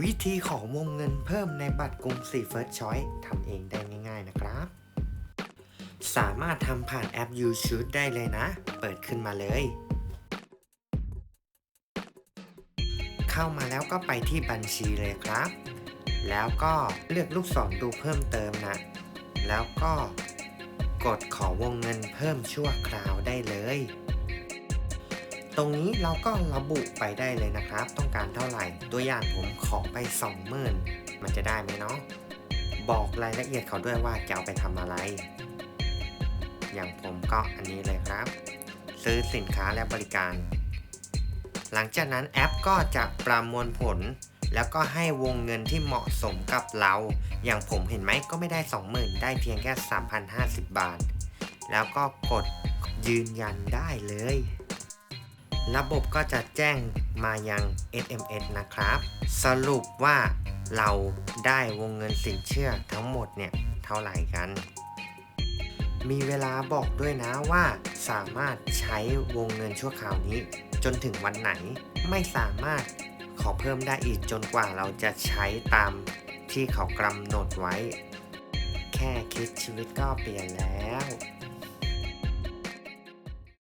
วิธีขอวงเงินเพิ่มในบัตรกรุงศรีเฟิร์สชอยทำเองได้ง่าย ๆนะครับ สามารถทำผ่านแอป YouTube ได้เลยนะ เปิดขึ้นมาเลย เข้ามาแล้วก็ไปที่บัญชีเลยครับ แล้วก็เลือกลูกศรดูเพิ่มเติมนะ แล้วก็กดขอวงเงินเพิ่มชั่วคราวได้เลย ตรงนี้เราก็ระบุไปได้เลยนะครับ ต้องการเท่าไหร่ ตัวอย่างผมขอไป 20,000 มันจะได้ไหมเนาะ บอกรายละเอียดเขาด้วยว่าจะเอาไปทำอะไร อย่างผมก็อันนี้เลยครับ ซื้อสินค้าและบริการ หลังจากนั้นแอปก็จะประมวลผล แล้วก็ให้วงเงินที่เหมาะสมกับเรา อย่างผมเห็นไหมก็ไม่ได้ 20,000 ได้เพียงแค่ 3,050 บาท แล้วก็กดยืนยันได้เลย ระบบก็จะแจ้งมายัง SMS นะครับ สรุปว่าเราได้วงเงินสินเชื่อทั้งหมดเนี่ยเท่าไหร่กัน มีเวลาบอกด้วยนะว่าสามารถใช้วงเงินชั่วคราวนี้ จนถึงวันไหนไม่สามารถขอเพิ่มได้อีกจนกว่าเราจะใช้ตามที่เขากำหนดไว้ แค่คิดชีวิตก็เปลี่ยนแล้ว